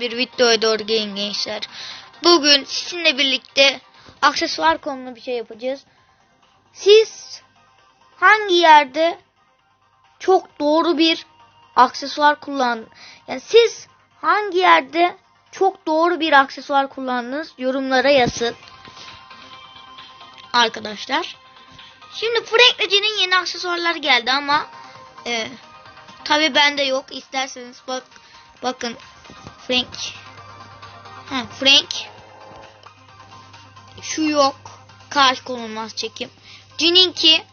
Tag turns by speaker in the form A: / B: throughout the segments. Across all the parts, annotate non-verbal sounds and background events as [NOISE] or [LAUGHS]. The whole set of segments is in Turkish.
A: bir videoya doğru gelin gençler. Bugün sizinle birlikte aksesuar konulu bir şey yapacağız. Siz hangi yerde çok doğru bir aksesuar kullan yani siz hangi yerde çok doğru bir aksesuar kullandınız yorumlara yazın. Arkadaşlar. Şimdi Frank ve Jen'in yeni aksesuarlar geldi ama e, tabi bende yok. İsterseniz bak bakın Frank ha, Frank şu yok. Karşı konulmaz çekim. Jen'inki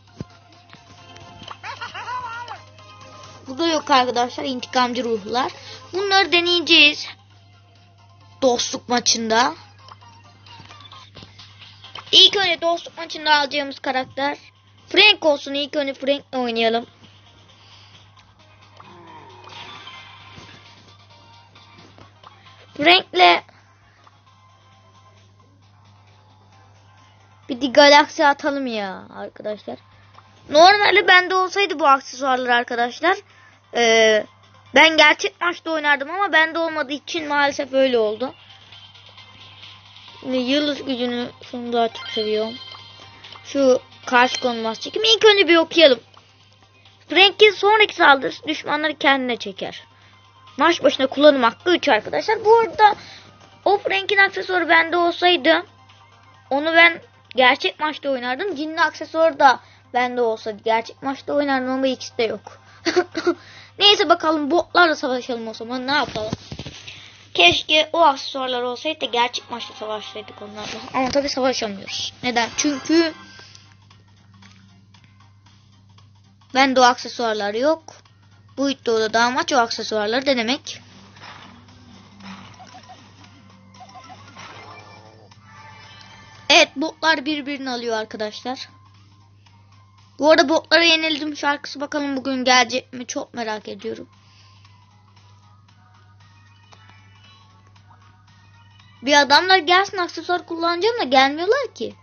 A: bu da yok arkadaşlar. intikamcı ruhlar. Bunları deneyeceğiz. Dostluk maçında. İlk önce dostluk maçında alacağımız karakter Frank olsun. İlk önce Frank'le oynayalım. Frank'le bir de galaksi atalım ya arkadaşlar. Normalde bende olsaydı bu aksesuarlar arkadaşlar. Ee, ben gerçek maçta oynardım ama bende olmadığı için maalesef öyle oldu. Şimdi yıldız gücünü şunu daha çok seviyorum. Şu karşı konulmaz çekim. İlk önce bir okuyalım. Frank'in sonraki saldırısı düşmanları kendine çeker. Maç başına kullanım hakkı 3 arkadaşlar. Bu arada o Frank'in aksesuarı bende olsaydı onu ben gerçek maçta oynardım. Cinli aksesuarı da bende olsaydı gerçek maçta oynardım ama ikisi de yok. [LAUGHS] Neyse bakalım botlarla savaşalım o zaman ne yapalım. Keşke o aksesuarlar olsaydı da gerçek maçta savaşsaydık onlarla. Ama tabii savaşamıyoruz. Neden? Çünkü bende o aksesuarlar yok. Bu videoda da amaç o aksesuarları denemek. Evet botlar birbirini alıyor arkadaşlar. Bu arada botlara yenildim şarkısı bakalım bugün gelecek mi çok merak ediyorum. Bir adamlar gelsin aksesuar kullanacağım da gelmiyorlar ki.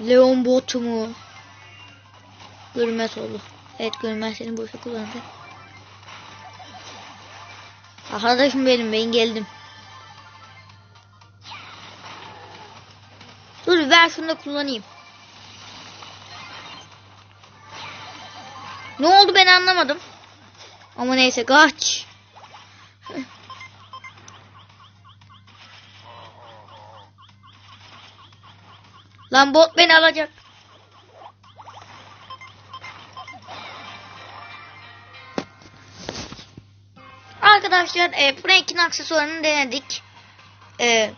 A: Leon botu mu? Görünmez oldu. Evet görünmez seni boşa kullandı. Arkadaşım benim ben geldim. Dur ver şunu da kullanayım. Ne oldu ben anlamadım. Ama neyse kaç. Lan bot beni alacak. Arkadaşlar e, Frank'in aksesuarını denedik. E,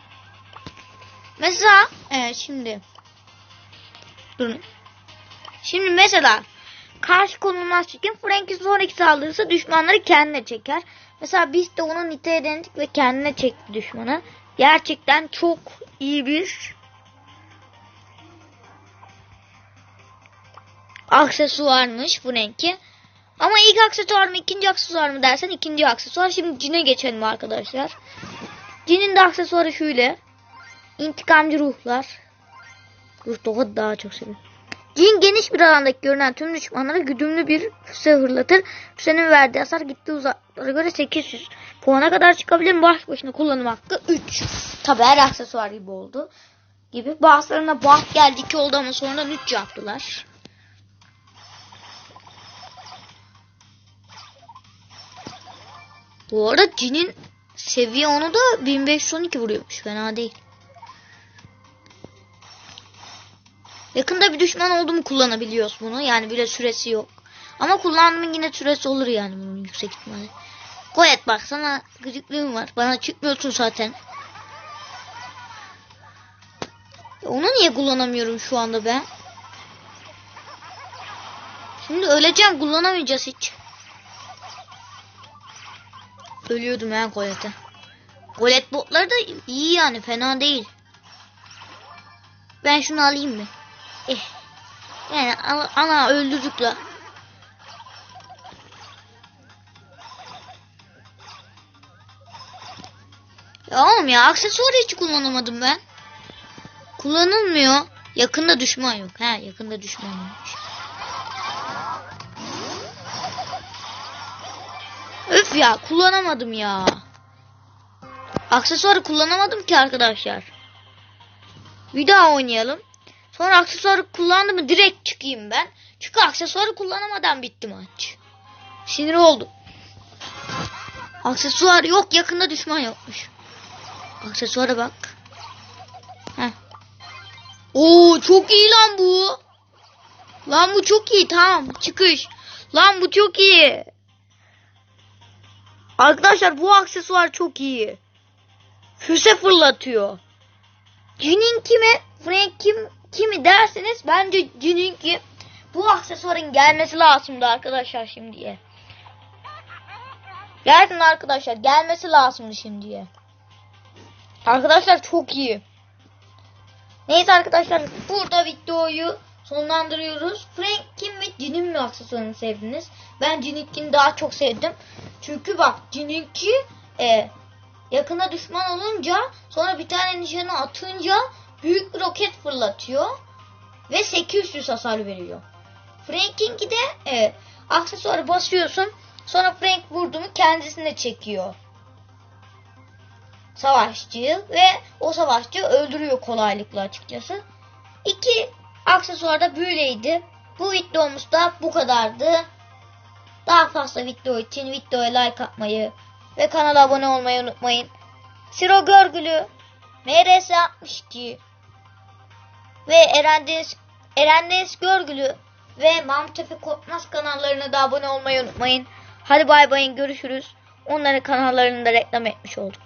A: mesela e, şimdi durun. Şimdi mesela karşı konulmaz çekim Frank'in sonraki saldırısı düşmanları kendine çeker. Mesela biz de onu niteye denedik ve kendine çekti düşmanı. Gerçekten çok iyi bir aksesuarmış Frank'i. Ama ilk aksesuar mı ikinci aksesuar mı dersen ikinci aksesuar. Şimdi Cin'e geçelim arkadaşlar. Cin'in de aksesuarı şöyle. İntikamcı ruhlar. Ruh daha, daha çok seviyorum. Cin geniş bir alandaki görünen tüm düşmanlara güdümlü bir füze hırlatır. Füzenin verdiği hasar gittiği uzaklara göre 800 puana kadar çıkabilir. Baş başına kullanım hakkı 3. Tabi her aksesuar gibi oldu. Gibi. Bazılarına buff geldi 2 oldu ama sonradan 3 yaptılar. Bu arada Cin'in seviye onu da 1512 vuruyormuş. Fena değil. Yakında bir düşman oldu mu kullanabiliyoruz bunu. Yani bile süresi yok. Ama kullandığımın yine süresi olur yani bunun yüksek ihtimalle. Koyet bak sana gıcıklığım var. Bana çıkmıyorsun zaten. Onu niye kullanamıyorum şu anda ben? Şimdi öleceğim kullanamayacağız hiç. Ölüyordum ya Golet'e. Golet botları da iyi yani fena değil. Ben şunu alayım mı? Eh. Yani ana, öldürdük. Ya oğlum ya aksesuarı hiç kullanamadım ben. Kullanılmıyor. Yakında düşman yok. Ha yakında düşman yok. Ya kullanamadım ya. Aksesuarı kullanamadım ki arkadaşlar. Bir daha oynayalım. Sonra aksesuarı kullandım mı direkt çıkayım ben. Çünkü aksesuarı kullanamadan bitti maç. Sinir oldum. Aksesuar yok yakında düşman yokmuş. Aksesuara bak. Heh. Oo çok iyi lan bu. Lan bu çok iyi tamam çıkış. Lan bu çok iyi. Arkadaşlar bu aksesuar çok iyi. Füze fırlatıyor. Jininki mi? Frank kim, kimi derseniz bence Jininki bu aksesuarın gelmesi lazımdı arkadaşlar şimdiye. Gerçekten arkadaşlar gelmesi lazımdı şimdiye. Arkadaşlar çok iyi. Neyse arkadaşlar burada videoyu sonlandırıyoruz. Frank kim mi Jin'in mi aksesuarını sevdiniz? Ben Jin'inkini daha çok sevdim. Çünkü bak Jin'inki e, yakına düşman olunca sonra bir tane nişanı atınca büyük bir roket fırlatıyor. Ve 800 hasar veriyor. Frank'inki de e, aksesuarı basıyorsun. Sonra Frank vurdu mu kendisine çekiyor. Savaşçıyı ve o savaşçı öldürüyor kolaylıkla açıkçası. İki aksesuar da böyleydi. Bu videomuz da bu kadardı. Daha fazla video için videoya like atmayı ve kanala abone olmayı unutmayın. Siro Görgülü, MRS 62 ve Eren Deniz, Görgülü ve Mahmut Efe Korkmaz kanallarına da abone olmayı unutmayın. Hadi bay bayın görüşürüz. Onların kanallarını da reklam etmiş olduk.